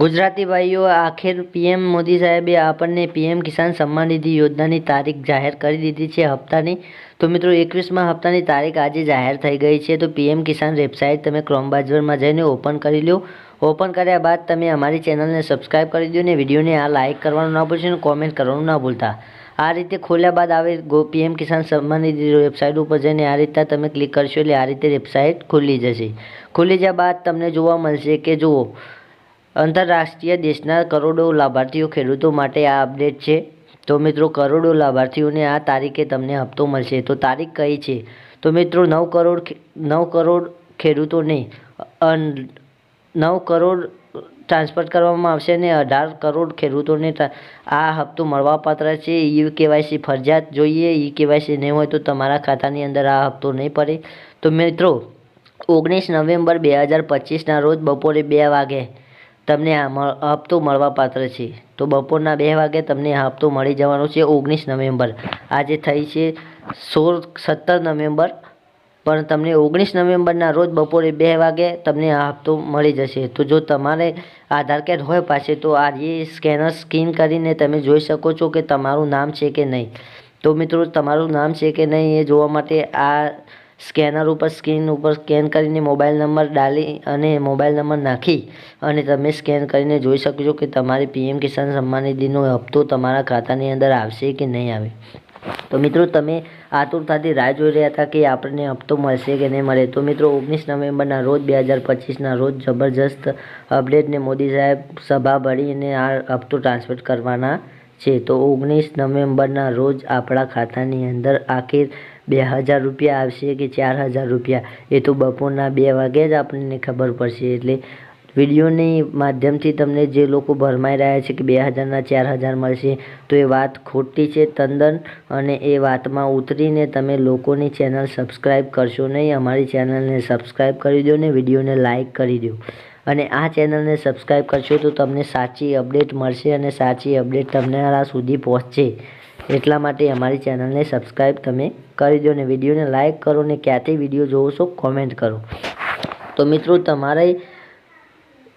ગુજરાતી ભાઈઓ, આખિર પીએમ મોદી સાહેબે આપણને પીએમ કિસાન સન્માન નિધિ યોજનાની તારીખ જાહેર કરી દીધી છે હપ્તાની. તો મિત્રો, એકવીસમાં હપ્તાની તારીખ આજે જાહેર થઈ ગઈ છે. તો પીએમ કિસાન વેબસાઇટ તમે ક્રોમ બ્રાઉઝરમાં જઈને ઓપન કરી લો ઓપન કર્યા બાદ તમે અમારી ચેનલને સબસ્ક્રાઇબ કરી દો ને વિડીયોને આ લાઇક કરવાનું ના ભૂલશો અને કોમેન્ટ કરવાનું ના ભૂલતા. આ રીતે ખોલ્યા બાદ આવે પીએમ કિસાન સન્માન નિધિ વેબસાઇટ ઉપર જઈને આ રીતે તમે ક્લિક કરશો એટલે આ રીતે વેબસાઇટ ખુલી જશે. ખુલી જ્યાં બાદ તમને જોવા મળશે કે જુઓ આંતરરાષ્ટ્રીય દેશના કરોડો લાભાર્થીઓ ખેડૂતો માટે આ અપડેટ છે. તો મિત્રો, કરોડો લાભાર્થીઓને આ તારીખે તમને હપ્તો મળશે. તો તારીખ કઈ છે? તો મિત્રો, નવ કરોડ નવ કરોડ ખેડૂતોને નવ કરોડ ટ્રાન્સફર કરવામાં આવશે અને અઢાર કરોડ ખેડૂતોને આ હપ્તો મળવાપાત્ર છે. ઈ કેવાયસી ફરજિયાત જોઈએ. ઈ કેવાયસી નહીં હોય તો તમારા ખાતાની અંદર આ હપ્તો નહીં પડે. તો મિત્રો, ઓગણીસ નવેમ્બર બે હજાર પચીસના રોજ બપોરે બે વાગે તમને આ હપ્તો મળવાપાત્ર છે. તો બપોરના બે વાગે તમને આ હપ્તો મળી જવાનો છે ઓગણીસ નવેમ્બર. આજે થઈ છે સોળ, સત્તર નવેમ્બર. પણ તમને ઓગણીસ નવેમ્બરના રોજ બપોરે બે વાગે તમને આ હપ્તો મળી જશે. તો જો તમારે આધાર કાર્ડ હોય પાસે, તો આજે સ્કેનર સ્કીન કરીને તમે જોઈ શકો છો કે તમારું નામ છે કે નહીં. તો મિત્રો, તમારું નામ છે કે નહીં એ જોવા માટે આ સ્કેનર ઉપર, સ્ક્રીન ઉપર સ્કેન કરીને મોબાઈલ નંબર ડાલી અને મોબાઈલ નંબર નાખી અને તમે સ્કેન કરીને જોઈ શકો છો કે તમારી પીએમ કિસાન સન્માન નિધિનો હપ્તો તમારા ખાતાની અંદર આવશે કે નહીં આવે. તો મિત્રો, તમે આતુરતાથી રાહ જોઈ રહ્યા હતા કે આપણને હપ્તો મળશે કે નહીં મળે. તો મિત્રો, ઓગણીસ નવેમ્બરના રોજ, બે હજાર પચીસના રોજ જબરજસ્ત અપડેટને મોદી સાહેબ સભા ભરીને આ હપ્તો ટ્રાન્સફર કરવાના છે. તો ઓગણીસ નવેમ્બરના રોજ આપણા ખાતાની અંદર આખિર બે હજાર રૂપિયા આવશે કે ચાર હજાર રૂપિયા? એ તો બપોરના બે વાગે જ આપણને ખબર પડશે. એટલે વિડીયોની માધ્યમથી તમને જે લોકો ભરમાઈ રહ્યા છે કે બે હજારના ચાર હજાર મળશે, તો એ વાત ખોટી છે, તદ્દન. અને એ વાતમાં ઉતરીને તમે લોકોની ચેનલ સબસ્ક્રાઈબ કરશો નહીં, અમારી ચેનલને સબસ્ક્રાઈબ કરી દો ને વિડીયોને લાઇક કરી દો. અને આ ચેનલને સબસ્ક્રાઈબ કરશો તો તમને સાચી અપડેટ મળશે અને સાચી અપડેટ તમને સુધી પહોંચશે. એટલા માટે અમારી ચેનલને સબસ્ક્રાઈબ તમે કરી દો ને વિડીયોને લાઇક કરો ને ક્યાંથી વીડિયો જોવો છો કોમેન્ટ કરો. તો મિત્રો, તમારે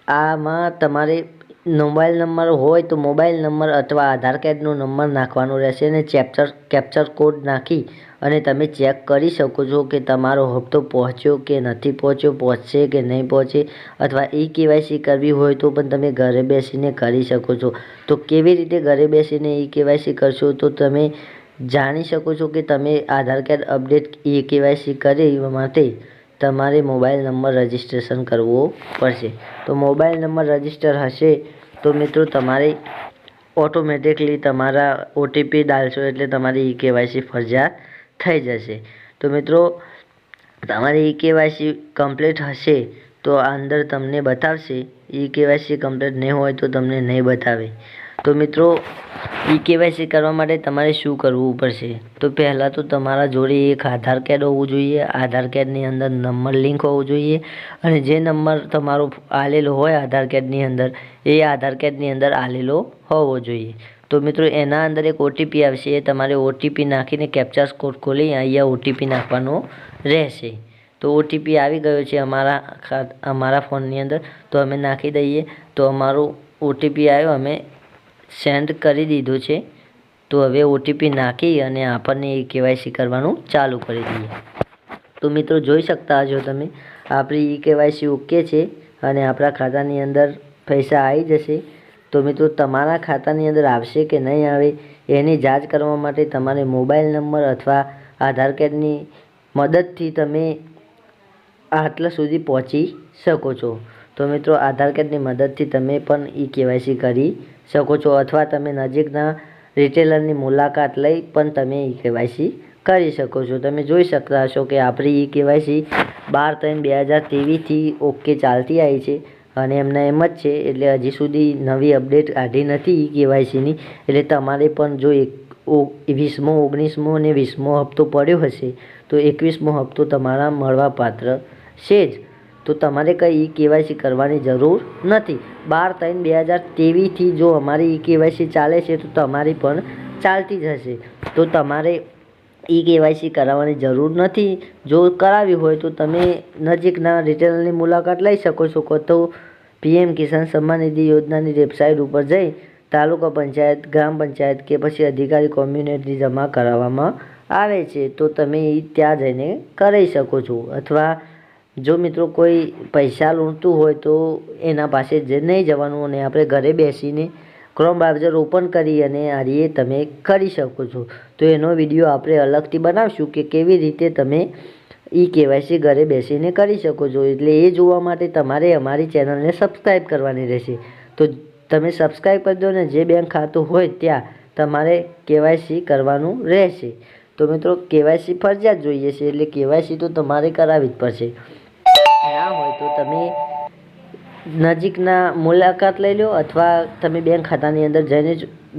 આમાં તમારે મોબાઈલ નંબર હોય તો મોબાઈલ નંબર અથવા આધાર કાર્ડનો નંબર નાખવાનો રહેશે અને ચેપ્ચર કેપ્ચર કોડ નાખી અને તમે ચેક કરી શકો છો કે તમારો હપ્તો પહોંચ્યો કે નથી પહોંચ્યો, પહોંચશે કે નહીં પહોંચે અથવા ઈ કેવાયસી કરવી હોય તો પણ તમે ઘરે બેસીને કરી શકો છો. તો કેવી રીતે ઘરે બેસીને ઈ કેવાયસી કરશો? તો તમે જાણી શકો છો કે તમે Aadhaar card update e KYC કરી માટે તમારે મોબાઈલ નંબર રજિસ્ટ્રેશન કરવો પડશે. તો મોબાઈલ નંબર રજિસ્ટર હશે તો મિત્રો, તમારે ઓટોમેટિકલી તમારા ઓટીપી ડાલશો એટલે તમારી ઈ કેવાયસી ફરજિયાત થઈ જશે. તો મિત્રો, તમારી ઈ કેવાયસી કમ્પ્લીટ હશે તો અંદર તમને બતાવશે ઈ કેવાયસી કમ્પ્લીટ નહીં હોય તો તમને નહીં બતાવે. તો મિત્રો ઈ કેવાયસી કરવા માટે તમારે શું કરવું પડશે? તો પહેલાં તો તમારા જોડે એક આધાર કાર્ડ હોવું જોઈએ. આધાર કાર્ડની અંદર નંબર લિંક હોવો જોઈએ. અને જે નંબર તમારો આલેલો હોય આધાર કાર્ડની અંદર, એ આધાર કાર્ડની અંદર આલેલો હોવો જોઈએ. તો મિત્રો, એના અંદર એક ઓટીપી આવશે. એ તમારે ઓટીપી નાખીને કેપ્ચર કોડ ખોલી અહીંયા ઓટીપી નાખવાનો રહેશે. તો ઓટીપી આવી ગયો છે અમારા અમારા ફોનની અંદર. તો અમે નાખી દઈએ. તો અમારો ઓટીપી આવ્યો. અમે સેન્ડ કરી દીધું છે, તો હવે ઓટીપી નાખી અને આપણને એ કેવાયસી કરવાનું ચાલુ કરી દઈએ. તો મિત્રો જોઈ શકતા હશો તમે, આપણી ઈ કેવાયસી ઓકે છે અને આપણા ખાતાની અંદર પૈસા આવી જશે. તો મિત્રો તમારા ખાતાની અંદર આવશે કે નહીં આવે, એની જાંચ કરવા માટે તમારે મોબાઈલ નંબર અથવા આધાર કાર્ડની મદદથી તમે આટલા સુધી પહોંચી શકો છો. તો મિત્રો આધાર કાર્ડની મદદથી તમે પણ ઈ કેવાયસી કરી શકો છો અથવા તમે નજીકના રિટેલરની મુલાકાત લઈ પણ તમે ઈ કેવાયસી કરી શકો છો. તમે જોઈ શકતા હશો કે આપણી ઈ કેવાયસી બાર ત્રણ બે હજાર ત્રેવીસથી ઓકે ચાલતી આવી છે અને એમને એમ જ છે એટલે હજી સુધી નવી અપડેટ કાઢી નથી ઈ કેવાયસીની. એટલે તમારે પણ જો એક ઓ- વીસમો, ઓગણીસમો અને વીસમો હપ્તો પડ્યો હશે તો એકવીસમો હપ્તો તમારા મળવાપાત્ર છે જ. તો તમારે કંઈ ઈ કેવાયસી કરવાની જરૂર નથી. બાર ત્રણ બે હજાર તેવીસથી જો અમારી ઈ કેવાયસી ચાલે છે, તો તમારી પણ ચાલતી જ હશે. તો તમારે ઈ કેવાયસી કરાવવાની જરૂર નથી. જો કરાવી હોય તો તમે નજીકના રિટેલરની મુલાકાત લઈ શકો છો. કો તો પીએમ કિસાન સન્માન નિધિ યોજનાની વેબસાઇટ ઉપર જઈ તાલુકા પંચાયત, ગ્રામ પંચાયત કે પછી અધિકારી કોમ્યુનિટી જમા કરાવવામાં આવે છે. તો તમે ત્યાં જઈને કરી શકો છો. અથવા જો મિત્રો કોઈ પૈસા લૂંટતું હોય તો એના પાસે જ નહીં જવાનું અને આપણે ઘરે બેસીને ક્રોમ બ્રાઉઝર ઓપન કરી અને આ રીતે તમે કરી શકો છો. તો એનો વીડિયો આપણે અલગથી બનાવશું કે કેવી રીતે તમે ઈ કેવાયસી ઘરે બેસીને કરી શકો છો. એટલે એ જોવા માટે તમારે અમારી ચેનલને સબસ્ક્રાઈબ કરવાની રહેશે. તો તમે સબસ્ક્રાઈબ કરી દો ને જે બેંક ખાતું હોય ત્યાં તમારે કેવાયસી કરવાનું રહેશે. તો મિત્રો કેવાયસી ફરજિયાત જોઈએ છે એટલે કેવાયસી તો તમારે કરાવવી જ પડશે. ના હોય તો તમે નજીકના મુલાકાત લઈ લો અથવા તમે બેંક ખાતાની અંદર જઈને જ